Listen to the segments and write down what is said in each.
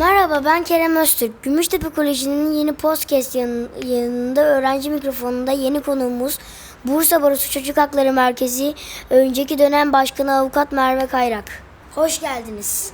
Merhaba ben Kerem Öztürk. Gümüştepe Koleji'nin yeni podcast yanı- yanında öğrenci mikrofonunda yeni konuğumuz Bursa Barosu Çocuk Hakları Merkezi önceki dönem başkanı avukat Merve Kayrak. Hoş geldiniz.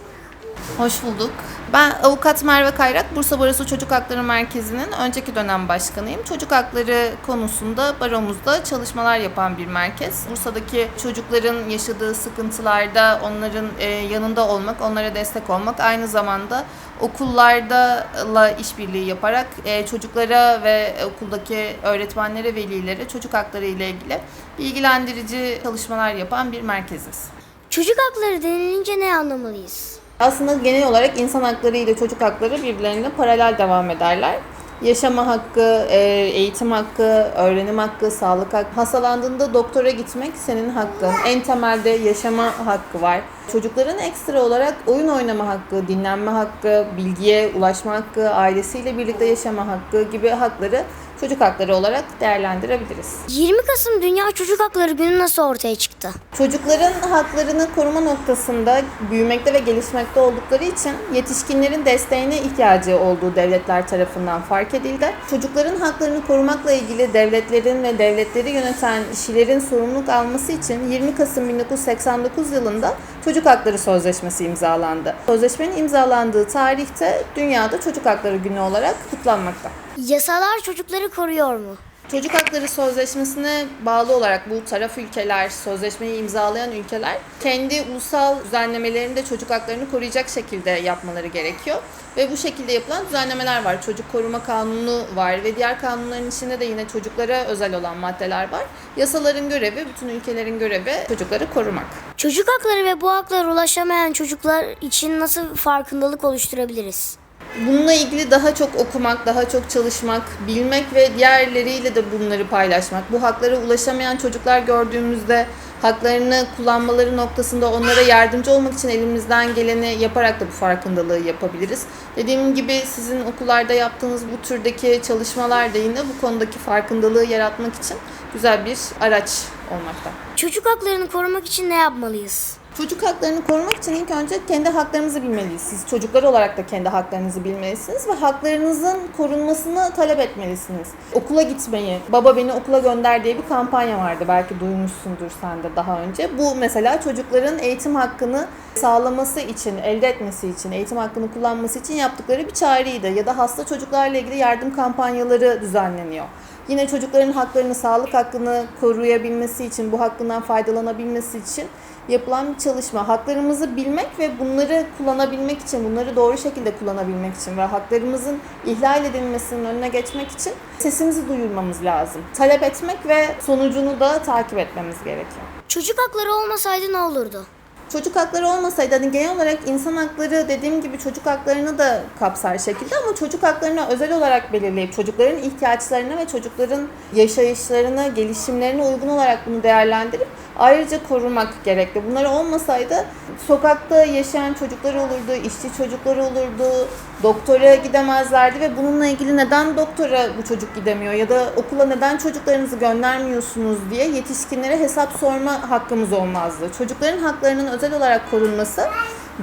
Hoş bulduk. Ben avukat Merve Kayrak, Bursa Barosu Çocuk Hakları Merkezi'nin önceki dönem başkanıyım. Çocuk hakları konusunda baromuzda çalışmalar yapan bir merkez. Bursa'daki çocukların yaşadığı sıkıntılarda onların e, yanında olmak, onlara destek olmak, aynı zamanda okullarla işbirliği yaparak e, çocuklara ve okuldaki öğretmenlere, velilere çocuk hakları ile ilgili bilgilendirici çalışmalar yapan bir merkeziz. Çocuk hakları denilince ne anlamalıyız? Aslında genel olarak insan hakları ile çocuk hakları birbirlerine paralel devam ederler. Yaşama hakkı, e, eğitim hakkı, öğrenim hakkı, sağlık hakkı. Hastalandığında doktora gitmek senin hakkın. En temelde yaşama hakkı var. Çocukların ekstra olarak oyun oynama hakkı, dinlenme hakkı, bilgiye ulaşma hakkı, ailesiyle birlikte yaşama hakkı gibi hakları çocuk hakları olarak değerlendirebiliriz. 20 Kasım Dünya Çocuk Hakları Günü nasıl ortaya çıktı? Çocukların haklarını koruma noktasında büyümekte ve gelişmekte oldukları için yetişkinlerin desteğine ihtiyacı olduğu devletler tarafından fark edildi. Çocukların haklarını korumakla ilgili devletlerin ve devletleri yöneten kişilerin sorumluluk alması için 20 Kasım 1989 yılında Çocuk Hakları Sözleşmesi imzalandı. Sözleşmenin imzalandığı tarihte dünyada Çocuk Hakları Günü olarak kutlanmakta. Yasalar çocukları koruyor mu? Çocuk Hakları Sözleşmesi'ne bağlı olarak bu taraf ülkeler, sözleşmeyi imzalayan ülkeler kendi ulusal düzenlemelerinde çocuk haklarını koruyacak şekilde yapmaları gerekiyor. Ve bu şekilde yapılan düzenlemeler var. Çocuk Koruma Kanunu var ve diğer kanunların içinde de yine çocuklara özel olan maddeler var. Yasaların görevi, bütün ülkelerin görevi çocukları korumak. Çocuk hakları ve bu haklara ulaşamayan çocuklar için nasıl farkındalık oluşturabiliriz? Bununla ilgili daha çok okumak, daha çok çalışmak, bilmek ve diğerleriyle de bunları paylaşmak. Bu haklara ulaşamayan çocuklar gördüğümüzde haklarını kullanmaları noktasında onlara yardımcı olmak için elimizden geleni yaparak da bu farkındalığı yapabiliriz. Dediğim gibi sizin okullarda yaptığınız bu türdeki çalışmalar da yine bu konudaki farkındalığı yaratmak için güzel bir araç olmakta. Çocuk haklarını korumak için ne yapmalıyız? Çocuk haklarını korumak için ilk önce kendi haklarınızı bilmeliyiz. Siz çocuklar olarak da kendi haklarınızı bilmelisiniz ve haklarınızın korunmasını talep etmelisiniz. Okula gitmeyi, baba beni okula gönder diye bir kampanya vardı. Belki duymuşsundur sen de daha önce. Bu mesela çocukların eğitim hakkını sağlaması için, elde etmesi için, eğitim hakkını kullanması için yaptıkları bir çağrıydı. Ya da hasta çocuklarla ilgili yardım kampanyaları düzenleniyor. Yine çocukların haklarını, sağlık hakkını koruyabilmesi için, bu hakkından faydalanabilmesi için yapılan bir çalışma. Haklarımızı bilmek ve bunları kullanabilmek için, bunları doğru şekilde kullanabilmek için ve haklarımızın ihlal edilmesinin önüne geçmek için sesimizi duyurmamız lazım. Talep etmek ve sonucunu da takip etmemiz gerekiyor. Çocuk hakları olmasaydı ne olurdu? Çocuk hakları olmasaydı hani genel olarak insan hakları dediğim gibi çocuk haklarını da kapsar şekilde ama çocuk haklarını özel olarak belirleyip çocukların ihtiyaçlarına ve çocukların yaşayışlarına, gelişimlerine uygun olarak bunu değerlendirip ayrıca korumak gerekli. Bunlar olmasaydı sokakta yaşayan çocuklar olurdu, işçi çocuklar olurdu, doktora gidemezlerdi ve bununla ilgili neden doktora bu çocuk gidemiyor ya da okula neden çocuklarınızı göndermiyorsunuz diye yetişkinlere hesap sorma hakkımız olmazdı. Çocukların haklarının özel olarak korunması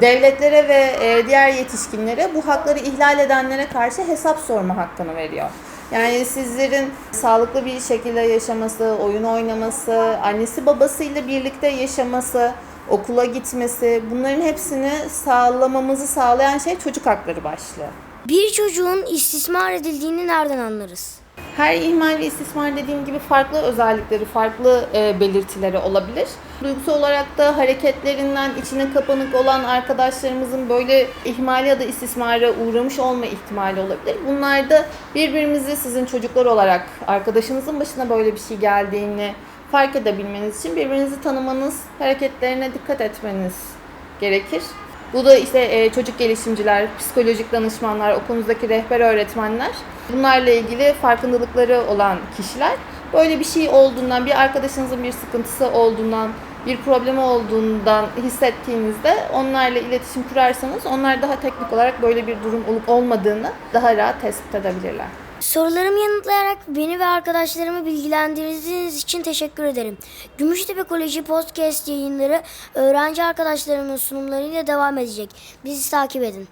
devletlere ve e, diğer yetişkinlere bu hakları ihlal edenlere karşı hesap sorma hakkını veriyor. Yani sizlerin sağlıklı bir şekilde yaşaması, oyun oynaması, annesi babasıyla birlikte yaşaması, okula gitmesi bunların hepsini sağlamamızı sağlayan şey çocuk hakları başlığı. Bir çocuğun istismar edildiğini nereden anlarız? Her ihmal ve istismar dediğim gibi farklı özellikleri, farklı e, belirtileri olabilir. Duygusal olarak da hareketlerinden içine kapanık olan arkadaşlarımızın böyle ihmal ya da istismara uğramış olma ihtimali olabilir. Bunlarda birbirimizi sizin çocuklar olarak arkadaşınızın başına böyle bir şey geldiğini fark edebilmeniz için birbirinizi tanımanız, hareketlerine dikkat etmeniz gerekir. Bu da işte e, çocuk gelişimciler, psikolojik danışmanlar, okulunuzdaki rehber öğretmenler, bunlarla ilgili farkındalıkları olan kişiler böyle bir şey olduğundan, bir arkadaşınızın bir sıkıntısı olduğundan, bir problemi olduğundan hissettiğinizde onlarla iletişim kurarsanız onlar daha teknik olarak böyle bir durum olup olmadığını daha rahat tespit edebilirler. Sorularımı yanıtlayarak beni ve arkadaşlarımı bilgilendirdiğiniz için teşekkür ederim. Gümüştepe Koleji Podcast yayınları öğrenci arkadaşlarımın sunumlarıyla devam edecek. Bizi takip edin.